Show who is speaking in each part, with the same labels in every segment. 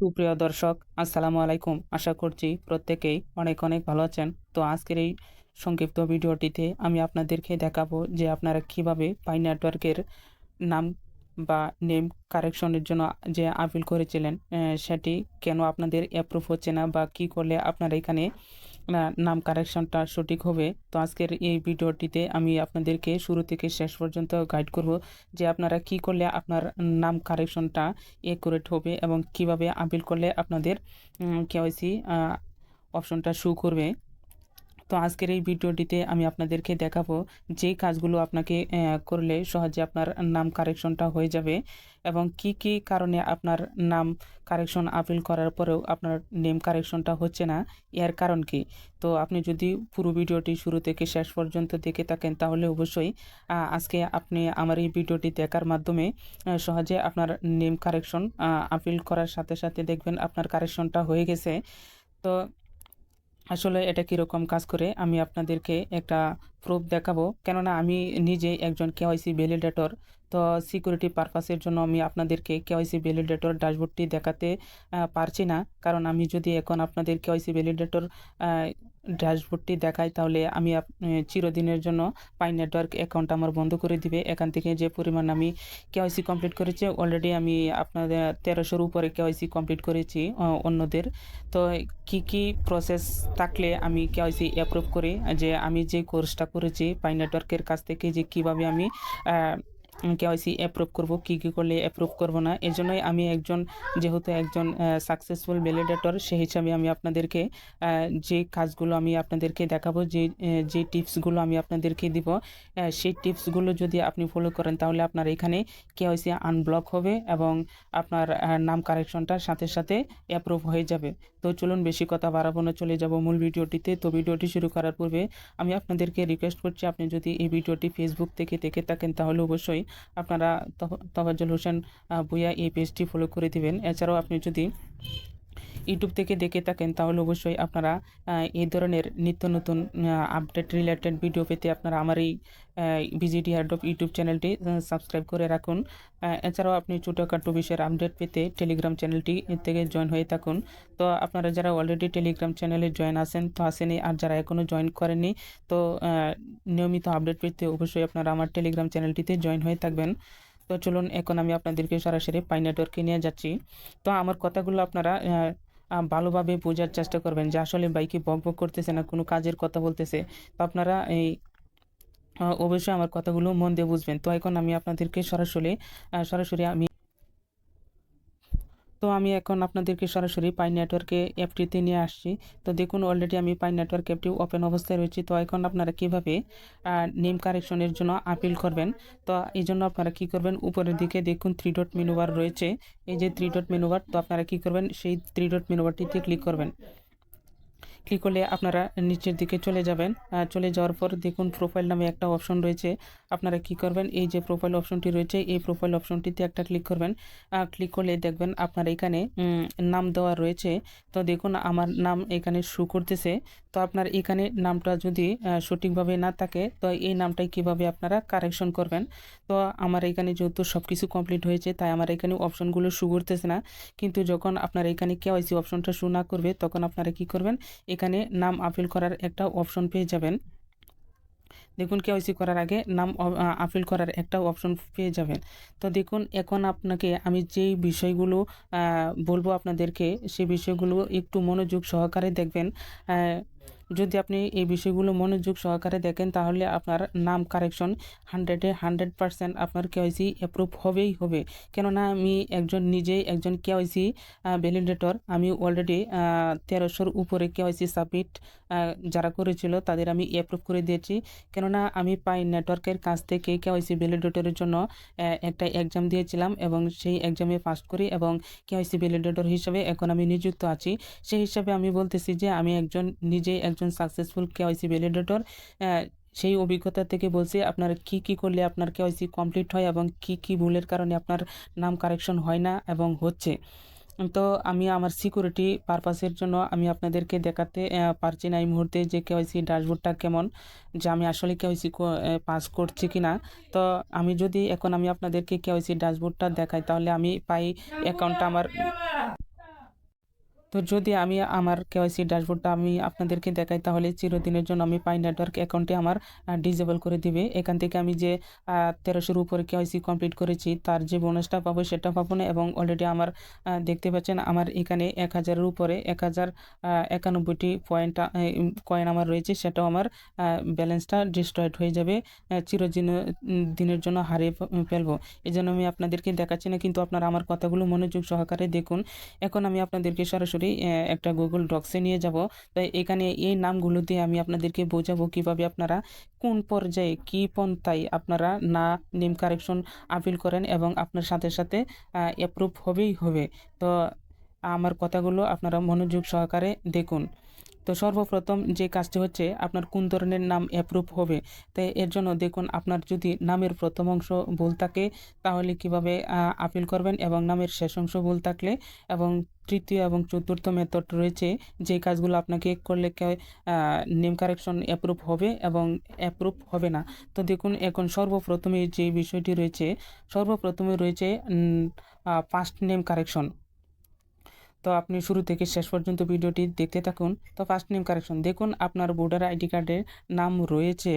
Speaker 1: সুপ্রিয় দর্শক, আসসালামু আলাইকুম। আশা করছি প্রত্যেকেই অনেক অনেক ভালো আছেন। তো আজকের এই সংক্ষিপ্ত ভিডিওটিতে আমি আপনাদেরকে দেখাবো যে আপনারা কীভাবে পাই নেটওয়ার্কের নাম বা নেম কারেকশনের জন্য যে আপিল করেছিলেন সেটি কেন আপনাদের অ্যাপ্রুভ হচ্ছে না বা কি করলে আপনারা এখানে নাম কারেকশনটা সঠিক হবে। তো আজকের এই ভিডিওটিতে আমি আপনাদেরকে শুরু থেকে শেষ পর্যন্ত গাইড করব যে আপনারা কি করলে আপনার নাম কারেকশনটা একুরেট হবে এবং কীভাবে আপিল করলে আপনাদের কেওয়াইসি অপশনটা শু করবে। তো আজকের এই ভিডিওটিতে আমি আপনাদেরকে দেখাবো যে কাজগুলো আপনাকে করলে সহজে আপনার নাম কারেকশনটা হয়ে যাবে এবং কি কি কারণে আপনার নাম কারেকশন আপিল করার পরেও আপনার নেম কারেকশনটা হচ্ছে না, এর কারণ কি? তো আপনি যদি পুরো ভিডিওটি শুরু থেকে শেষ পর্যন্ত দেখে থাকেন তাহলে অবশ্যই আজকে আপনি আমার এই ভিডিওটি দেখার মাধ্যমে সহজে আপনার নেম কারেকশন আপিল করার সাথে সাথে দেখবেন আপনার কারেকশনটা হয়ে গেছে। তো আসলে এটা কীরকম কাজ করে আমি আপনাদেরকে একটা প্রুফ দেখাবো। কেননা আমি নিজে একজন কেওয়াইসি ভ্যালিডেটর তো সিকিউরিটি পারপাসের জন্য আমি আপনাদেরকে কেওয়াইসি ভ্যালিডেটর ড্যাশবোর্ডটি দেখাতে পারছি না। কারণ আমি যদি এখন আপনাদের কেওয়াইসি ভ্যালিডেটর ড্যাশবোর্ডটি দেখাই, তাহলে আমি চিরদিনের জন্য পাই নেটওয়ার্ক অ্যাকাউন্ট আমার বন্ধ করে দিবে। এখান থেকে যে পরিমাণ আমি কেওয়াইসি কমপ্লিট করেছি অলরেডি আমি আপনাদের তেরোশোর উপরে কেওয়াইসি কমপ্লিট করেছি অন্যদের। তো কি কি প্রসেস থাকলে আমি কেওয়াইসি অ্যাপ্রুভ করি? যে আমি যে কোর্সটা করেছি, পাই নেটওয়ার্কের কাছ থেকে যে কীভাবে আমি কেওয়াইসি অ্যাপ্রুভ করব, কি কি করলে অ্যাপ্রুভ করব না, এর জন্যই আমি একজন, যেহেতু একজন সাকসেসফুল ভ্যালিডেটর সেই হিসাবে আমি আপনাদেরকে যে কাজগুলো আমি আপনাদেরকে দেখাবো, যে যে টিপসগুলো আমি আপনাদেরকে দিব সেই টিপসগুলো যদি আপনি ফলো করেন, তাহলে আপনার এখানে কেওয়াইসি আনব্লক হবে এবং আপনার নাম কারেকশনটার সাথে সাথে অ্যাপ্রুভ হয়ে যাবে। তো চলুন বেশি কথা বাড়াবো না, চলে যাব মূল ভিডিওটিতে। তো ভিডিওটি শুরু করার পূর্বে আমি আপনাদেরকে রিকোয়েস্ট করছি, আপনি যদি এই ভিডিওটি ফেসবুক থেকে দেখে থাকেন, তাহলে অবশ্যই আপনারা তফাজ্জল হোসেন ভূঁইয়া এই পেজটি ফলো করে দিবেন। এছাড়াও আপনি যদি ইউটিউব থেকে দেখে থাকেন, তাহলে অবশ্যই আপনারা এই ধরনের নিত্য নতুন আপডেট রিলেটেড ভিডিও পেতে আপনারা আমার এই বিজিডি অফ ইউটিউব চ্যানেলটি সাবস্ক্রাইব করে রাখুন। এছাড়াও আপনি ছোটোখাটো বিষয়ের আপডেট পেতে টেলিগ্রাম চ্যানেলটি থেকে জয়েন হয়ে থাকুন। তো আপনারা যারা অলরেডি টেলিগ্রাম চ্যানেলে জয়েন আছেন, তো আসেনি আর যারা এখনও জয়েন করেননি, তো নিয়মিত আপডেট পেতে অবশ্যই আপনারা আমার টেলিগ্রাম চ্যানেলটিতে জয়েন হয়ে থাকবেন। তো চলুন, এখন আমি আপনাদেরকে সরাসরি পাই নেটওয়ার্কে নিয়ে যাচ্ছি। তো আমার কথাগুলো আপনারা ভালোভাবে বোঝার চেষ্টা করবেন যে আসলে বাইকে বক বক করতেছে না, কোনো কাজের কথা বলতেছে। তো আপনারা এই অবশ্যই আমার কথাগুলো মন দিয়ে বুঝবেন। তো এখন আমি আপনাদেরকে সরাসরি সরাসরি আমি তো আমি এখন আপনাদেরকে সরাসরি পাই নেটওয়ার্কে অ্যাপটিতে নিয়ে আসছি। তো দেখুন অলরেডি আমি পাই নেটওয়ার্ক অ্যাপটি ওপেন অবস্থায় রয়েছি। তো এখন আপনারা কীভাবে নেম কারেকশনের জন্য আপিল করবেন? তো এই জন্য আপনারা কী করবেন? উপরের দিকে দেখুন থ্রি ডট মেনুবার রয়েছে। এই যে থ্রি ডট মেনুবার তো আপনারা কী করবেন? সেই থ্রি ডট মেনুবারটিতে ক্লিক করবেন। ক্লিক করলে আপনারা নিচের দিকে চলে যাবেন? চলে যাওয়ার পর দেখুন প্রোফাইল নামে একটা অপশন রয়েছে। আপনারা কি করবেন? এই যে প্রোফাইল অপশনটি রয়েছে, এই প্রোফাইল অপশনটিতে একটা ক্লিক করবেন। ক্লিক করলে দেখবেন আপনার এখানে নাম দেওয়া রয়েছে। তো দেখুন আমার নাম এখানে শু করতেছে। তো আপনার এখানে নামটা যদি সঠিকভাবে না থাকে, তো এই নামটাই কীভাবে আপনারা কারেকশন করবেন? তো আমার এখানে যেহেতু সব কিছু কমপ্লিট হয়েছে, তাই আমার এখানে অপশনগুলো শু করতেছে না। কিন্তু যখন আপনার এখানে কেওয়াইসি অপশনটা শু না করবে, তখন আপনারা কি করবেন? এখানে নাম আপিল করার একটা অপশন পেয়ে যাবেন। দেখুন কেওয়াইসি করার আগে নাম আপিল করার একটা অপশন পেয়ে যাবেন। তো দেখুন, এখন আপনাকে আমি যেই বিষয়গুলো বলব আপনাদেরকে সেই বিষয়গুলো একটু মনোযোগ সহকারে দেখবেন। যদি আপনি এই বিষয়গুলো মনোযোগ সহকারে দেখেন, তাহলে আপনার নাম কারেকশন হান্ড্রেডে হান্ড্রেড পারসেন্ট আপনার কেওয়াইসি অ্যাপ্রুভ হবেই হবে। কেননা আমি একজন নিজেই একজন কেওয়াইসি ভ্যালিডেটর আমি অলরেডি তেরোশোর উপরে কেওয়াইসি সাবমিট যারা করেছিল, তাদের আমি অ্যাপ্রুভ করে দিয়েছি। কেননা আমি পাই নেটওয়ার্কের কাছ থেকে কেওয়াইসি ভ্যালিডেটরের জন্য একটা এক্সাম দিয়েছিলাম এবং সেই এক্সামে পাস করি এবং কেওয়াইসি ভ্যালিডেটর হিসেবে এখন আমি নিযুক্ত আছি। সেই হিসাবে আমি বলতেছি যে আমি একজন নিজেই একজন সাকসেসফুল কেওয়াইসি ভ্যালিডেটর সেই অভিজ্ঞতা থেকে বলছি আপনার কি কি করলে আপনার কেওয়াইসি কমপ্লিট হয় এবং কি কি ভুলের কারণে আপনার নাম কারেকশন হয় না এবং হচ্ছে। তো আমি আমার সিকিউরিটি পারপাসের জন্য আমি আপনাদেরকে দেখাতে পারছি না এই মুহূর্তে যে কেওয়াইসি ড্যাশবোর্ডটা কেমন, যে আমি আসলে কেওয়াইসি পাস করছি কি না তো আমি যদি এখন আমি আপনাদেরকে কেওয়াইসি ড্যাশবোর্ডটা দেখাই, তাহলে আমি পাই অ্যাকাউন্টটা আমার তো যদি আমি আমার কেওয়াইসি ড্যাশবোর্ডটা আমি আপনাদেরকে দেখাই, তাহলে চিরদিনের জন্য আমি পাই নেটওয়ার্ক অ্যাকাউন্টে আমার ডিজেবল করে দিবে। এখান থেকে আমি যে তেরোশোর উপরে কেওয়াইসি কমপ্লিট করেছি, তার যে বোনাসটা পাবো সেটা পাবো না এবং অলরেডি আমার দেখতে পাচ্ছেন আমার এখানে এক হাজারের উপরে এক হাজার একানব্বইটি পয়েন্ট কয়েন আমার রয়েছে, সেটাও আমার ব্যালেন্সটা ডিস্ট্রয়েড হয়ে যাবে চিরদিন দিনের জন্য হারিয়ে ফেলব। এই জন্য আমি আপনাদেরকে দেখাচ্ছি না, কিন্তু আপনারা আমার কথাগুলো মনোযোগ সহকারে দেখুন। এখন আমি আপনাদেরকে সরাসরি আহ, একটা গুগল ডক্সে নিয়ে যাব। তাই এখানে এই নামগুলো দিয়ে আমি আপনাদেরকে বোঝাবো কীভাবে আপনারা কোন পর্যায়ে কি পন্থায় আপনারা না নেম কারেকশন আপিল করেন এবং আপনার সাথে সাথে অ্যাপ্রুভ হবেই হবে। তো আমার কথাগুলো আপনারা মনোযোগ সহকারে দেখুন। তো সর্বপ্রথম যে কাজটি হচ্ছে আপনার কোন ধরনের নাম অ্যাপ্রুভ হবে তাই এর জন্য দেখুন আপনার যদি নামের প্রথম অংশ ভুল থাকে, তাহলে কীভাবে আপিল করবেন এবং নামের শেষ অংশ ভুল থাকলে এবং তৃতীয় এবং চতুর্থ মেথড রয়েছে, যে কাজগুলো আপনাকে করলে নেম কারেকশন অ্যাপ্রুভ হবে এবং অ্যাপ্রুভ হবে না। তো দেখুন এখন সর্বপ্রথমে যে বিষয়টি রয়েছে, সর্বপ্রথমে রয়েছে ফার্স্ট নেম কারেকশন তো আপনি শুরু থেকে শেষ পর্যন্ত ভিডিওটি দেখতে থাকুন। তো ফার্স্ট নেম কারেকশন দেখুন আপনার ভোটার আইডি কার্ডের নাম রয়েছে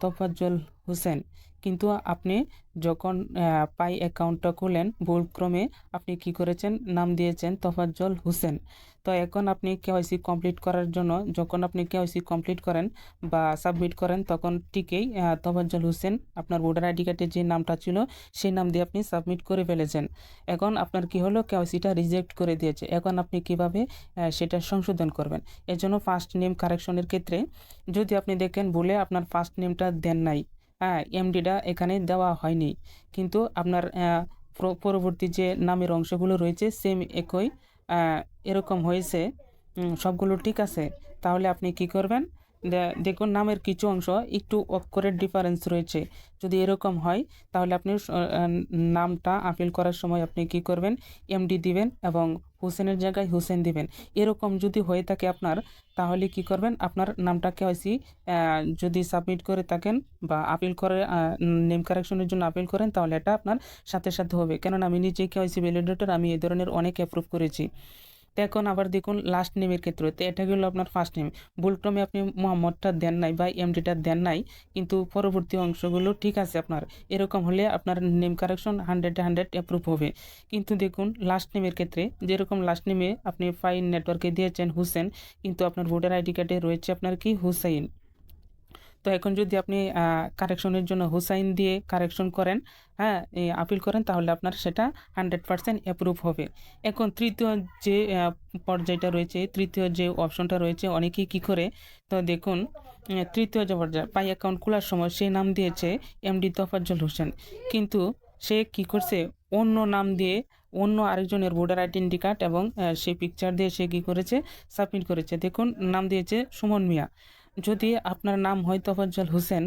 Speaker 1: তফাজ্জল হোসেন কিন্তু আপনি যখন পাই অ্যাকাউন্টটা খুলেন, ভুলক্রমে আপনি কি করেছেন? নাম দিয়েছেন তোফাজ্জল হোসেন। তো এখন আপনি কেওয়াইসি কমপ্লিট করার জন্য যখন আপনি কেওয়াইসি কমপ্লিট করেন বা সাবমিট করেন, তখন ঠিকই তোফাজ্জল হোসেন আপনার ভোটার আইডি কার্ডে যে নামটা ছিল, সেই নাম দিয়ে আপনি সাবমিট করে ফেলেছেন। এখন আপনার কি হলো? কেওয়াইসিটা রিজেক্ট করে দিয়েছে। এখন আপনি কীভাবে সেটা সংশোধন করবেন? এর জন্য ফার্স্ট নেম কারেকশনের ক্ষেত্রে যদি আপনি দেখেন বলে আপনার ফার্স্ট নেমটা দেন নাই এমডিটা এখানে দেওয়া হয়নি। কিন্তু আপনার পরবর্তী যে নামের অংশগুলো রয়েছে সেম একই এরকম হয়েছে। সবগুলো ঠিক আছে। তাহলে আপনি কি করবেন? দেখুন, নামের কিছু অংশ একটু অক্ষরের ডিফারেন্স রয়েছে। যদি এরকম হয়, তাহলে আপনি নামটা আপিল করার সময় আপনি কি করবেন? এমডি দিবেন এবং হোসেনের জায়গায় হোসেন দিবেন। এরকম যদি হয়ে থাকে আপনার, তাহলে কি করবেন? আপনার নামটা হয়েছি যদি সাবমিট করে থাকেন বা আপিল করে নেম কারেকশনের জন্য আপিল করেন, তাহলে এটা আপনার সাথে সাথে হবে। কেননা আমি নিজে কেওয়াইসি ভ্যালিডেটর আমি এ ধরনের অনেক অ্যাপ্রুভ করেছি। এখন আবার দেখুন লাস্ট নেমের ক্ষেত্রে তো এটা হলো আপনার ফার্স্ট নেম ভুলক্রমে আপনি মোহাম্মদটা দেন নাই বা এমডিটা দেন নাই, কিন্তু পরবর্তী অংশগুলো ঠিক আছে আপনার। এরকম হলে আপনার name correction hundred hundred approve হবে। কিন্তু দেখুন লাস্ট নেমের ক্ষেত্রে যেরকম লাস্ট নেমে আপনি ফাইন নেটওয়ার্কে দিয়েছেন হুসেন, কিন্তু আপনার ভোটার আইডি কার্ডে রয়েছে আপনার কি হুসাইন। তো এখন যদি আপনি কারেকশনের জন্য হুসাইন দিয়ে কারেকশন করেন হ্যাঁ আপিল করেন, তাহলে আপনার সেটা হান্ড্রেড পার্সেন্ট অ্যাপ্রুভ হবে। এখন তৃতীয় যে পর্যায়টা রয়েছে, তৃতীয় যে অপশনটা রয়েছে, অনেকেই কি করে, তো দেখুন তৃতীয় যে পর্যায়, পাই অ্যাকাউন্ট খোলার সময় সে নাম দিয়েছে এমডি তোফাজ্জল হোসেন। কিন্তু সে কি করছে, অন্য নাম দিয়ে অন্য আরেকজনের ভোটার আইডেন্টি কার্ড এবং সেই পিকচার দিয়ে সে কী করেছে সাবমিট করেছে। দেখুন, নাম দিয়েছে সুমন মিয়া। যদি আপনার নাম হয় তোফাজ্জল হোসেন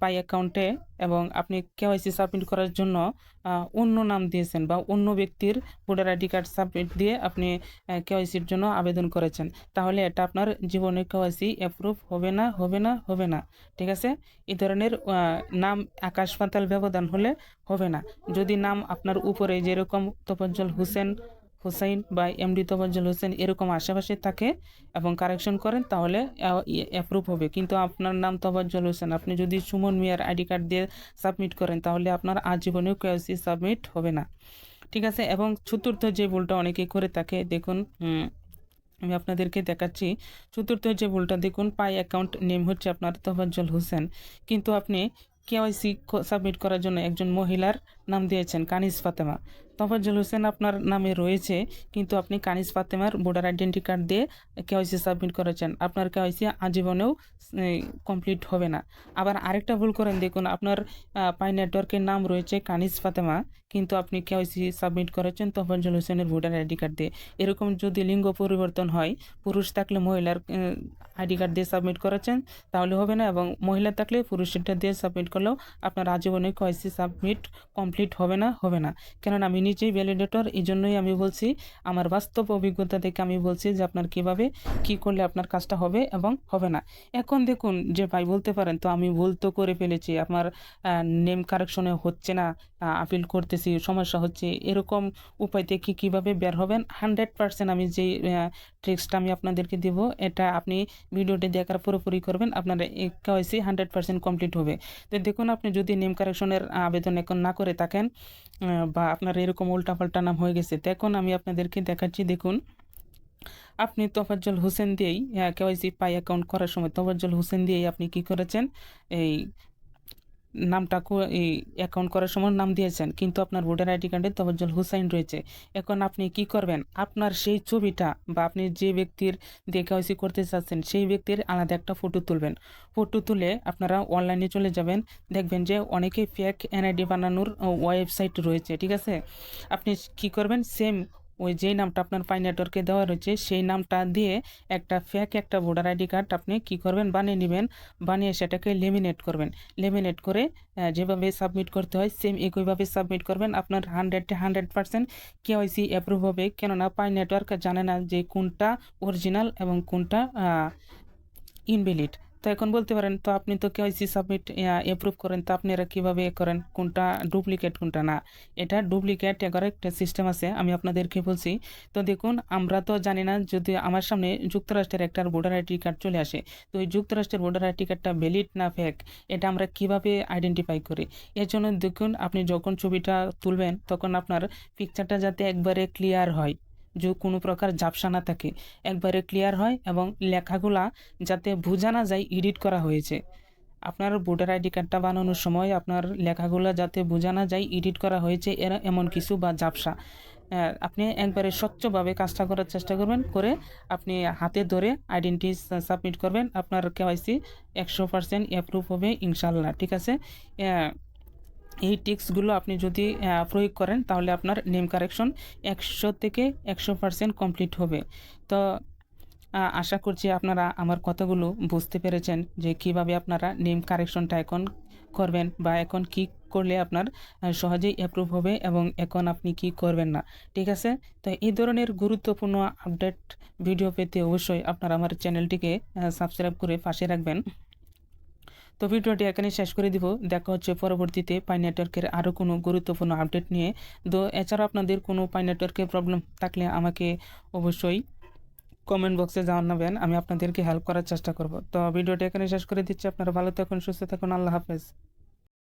Speaker 1: পাই অ্যাকাউন্টে এবং আপনি কেওয়াইসি সাবমিট করার জন্য অন্য নাম দিয়েছেন বা অন্য ব্যক্তির ভোটার আইডি কার্ড সাবমিট দিয়ে আপনি কেওয়াইসির জন্য আবেদন করেছেন, তাহলে এটা আপনার জীবনে কেওয়াইসি অ্যাপ্রুভ হবে না হবে না হবে না। ঠিক আছে? এই ধরনের নাম আকাশ পাতাল ব্যবধান হলে হবে না। যদি নাম আপনার উপরে যেরকম তোফাজ্জল হোসেন হুসাইন বা এমডি তোফাজ্জল হোসেন এরকম আশেপাশে থাকে এবং কারেকশন করেন, তাহলে অ্যাপ্রুভ হবে। কিন্তু আপনার নাম তোফাজ্জল হোসেন, আপনি যদি সুমন মিয়ার আইডি কার্ড দিয়ে সাবমিট করেন, তাহলে আপনার আজীবনেও কেওয়াইসি সাবমিট হবে না। ঠিক আছে? এবং চতুর্থ যে ভুলটা অনেকেই করে থাকে, দেখুন আমি আপনাদেরকে দেখাচ্ছি। চতুর্থ যে ভুলটা, দেখুন, পাই অ্যাকাউন্ট নেম হচ্ছে আপনার তোফাজ্জল হোসেন। কিন্তু আপনি কেওয়াইসি সাবমিট করার জন্য একজন মহিলার নাম দিয়েছেন কানিজ ফাতেমা। তোফাজ্জল হোসেন আপনার নামে রয়েছে, কিন্তু আপনি কানিজ ফাতেমার ভোটার আইডেন্টি কার্ড দিয়ে কেওয়াইসি সাবমিট করেছেন। আপনার কেওয়াইসি আজীবনেও কমপ্লিট হবে না। আবার আরেকটা ভুল করেন, দেখুন, আপনার পাই নেটওয়ার্কের নাম রয়েছে কানিজ ফাতেমা, কিন্তু আপনি কেওয়াইসি সাবমিট করেছেন তোফাজ্জল হোসেনের ভোটার আইডি কার্ড দিয়ে। এরকম যদি লিঙ্গ পরিবর্তন হয়, পুরুষ থাকলে মহিলার আইডি কার্ড দিয়ে সাবমিট করেছেন, তাহলে হবে না, এবং মহিলা থাকলে পুরুষেরটা দিয়ে সাবমিট করলেও আপনার আজীবনে কেওয়াইসি সাবমিট কমপ্লিট হবে না হবে না। কেননা, আমি নিজেই ভ্যালিডেটর এই জন্যই আমি বলছি, আমার বাস্তব অভিজ্ঞতা থেকে আমি বলছি যে আপনার কীভাবে, কি করলে আপনার কাজটা হবে এবং হবে না। এখন দেখুন, যে ভাই বলতে পারেন, তো আমি ভুল তো করে ফেলেছি আমার নেম কারেকশনে হচ্ছে না আপিল করতেছি, সমস্যা হচ্ছে। এরকম উপায় থেকে কীভাবে বের হবেন? হান্ড্রেড পার্সেন্ট আমি যেই ট্রিক্সটা আমি আপনাদেরকে দেব, এটা আপনি ভিডিওটি দেখার পুরোপুরি করবেন, আপনার কেওয়াইসি হান্ড্রেড পার্সেন্ট কমপ্লিট হবে। তো দেখুন, আপনি যদি নেম কারেকশনের আবেদন এখন না করে থাকেন বা আপনার এরকম উল্টাপাল্টা নাম হয়ে গেছে। তো এখন আমি আপনাদেরকে দেখাচ্ছি, দেখুন। আপনি তোফাজ্জল হোসেন দিয়েই কেওয়াইসি পাই অ্যাকাউন্ট করার সময় তোফাজ্জল হোসেন দিয়েই আপনি কি করেছেন? এই নামটা এই অ্যাকাউন্ট করার সময় নাম দিয়েছেন, কিন্তু আপনার ভোটার আইডি কার্ডে তবজ্জল হুসাইন রয়েছে। এখন আপনি কি করবেন? আপনার সেই ছবিটা বা আপনি যে ব্যক্তির কেওয়াইসি করতে চাচ্ছেন, সেই ব্যক্তির আলাদা একটা ফটো তুলবেন। ফটো তুলে আপনারা অনলাইনে চলে যাবেন। দেখবেন যে অনেকেই ফেক এনআইডি বানানোর ওয়েবসাইট রয়েছে, ঠিক আছে? আপনি কি করবেন? সেম ওই যেই নামটা আপনার পাই নেটওয়ার্কে দেওয়া রয়েছে, সেই নামটা দিয়ে একটা ফেক একটা ভোটার আইডি কার্ড আপনি কি করবেন? বানিয়ে নেবেন, বানিয়ে সেটাকে লেমিনেট করবেন। লেমিনেট করে যেভাবে সাবমিট করতে হয় সেম একইভাবে সাবমিট করবেন। আপনার hundred hundred percent KYC approve হবে। কেননা পাই নেটওয়ার্ক জানে না যে কোনটা অরিজিনাল এবং কোনটা ইনভ্যালিড তো এখন বলতে পারেন, তো আপনি তো কেওয়াইসি সাবমিট অ্যাপ্রুভ করেন, তো আপনারা কীভাবে করেন? কোনটা ডুপ্লিকেট কোনটা না? এটা ডুপ্লিকেট এগারো একটা সিস্টেম আছে, আমি আপনাদেরকে বলছি। তো দেখুন, আমরা তো জানি না যদি আমার সামনে যুক্তরাষ্ট্রের একটা ভোটার আইডি কার্ড চলে আসে, তো ওই যুক্তরাষ্ট্রের ভোটার আইডি কার্ডটা ভ্যালিড না ফেক এটা আমরা কীভাবে আইডেন্টিফাই করি? এর জন্য দেখুন, আপনি যখন ছবিটা তুলবেন, তখন আপনার পিকচারটা যাতে একবারে ক্লিয়ার হয়। যে কোনো প্রকার ঝাপসা না থাকে, একবারে ক্লিয়ার হয় এবং লেখাগুলা যাতে বোঝা না যায় এডিট করা হয়েছে। আপনার ভোটার আইডি কার্ডটা বানানোর সময় আপনার লেখাগুলো যাতে বোঝা না যায় এডিট করা হয়েছে, এরা এমন কিছু বা ঝাপসা। আপনি একবারে স্বচ্ছভাবে কাজটা করার চেষ্টা করবেন, করে আপনি হাতে ধরে আইডেন্টি সাবমিট করবেন, আপনার কেওয়াইসি একশো পার্সেন্ট অ্যাপ্রুভ হবে ইনশাল্লাহ, ঠিক আছে? এই টিক্সগুলো আপনি যদি প্রয়োগ করেন তাহলে আপনার নেম কারেকশন একশো থেকে একশো পার্সেন্ট কমপ্লিট হবে। তো আশা করছি আপনারা আমার কথাগুলো বুঝতে পেরেছেন যে কীভাবে আপনারা নেম কারেকশনটা এখন করবেন বা এখন কি করলে আপনার সহজেই অ্যাপ্রুভ হবে এবং এখন আপনি কি করবেন না। ঠিক আছে? তো এই ধরনের গুরুত্বপূর্ণ আপডেট ভিডিও পেতে অবশ্যই আপনারা আমার চ্যানেলটিকে সাবস্ক্রাইব করে পাশে রাখবেন। তো ভিডিওটি এখানে শেষ করে দিব। দেখা হচ্ছে পরবর্তীতে পাই নেটওয়ার্কের আরও কোনো গুরুত্বপূর্ণ আপডেট নিয়ে। তো এছাড়া আপনাদের কোনো পাই নেটওয়ার্কের প্রবলেম থাকলে আমাকে অবশ্যই কমেন্ট বক্সে জানাবেন। আমি আপনাদেরকে হেল্প করার চেষ্টা করব। তো ভিডিওটি এখানে শেষ করে দিচ্ছি। আপনারা ভালো থাকুন, সুস্থ থাকুন। আল্লাহ হাফেজ।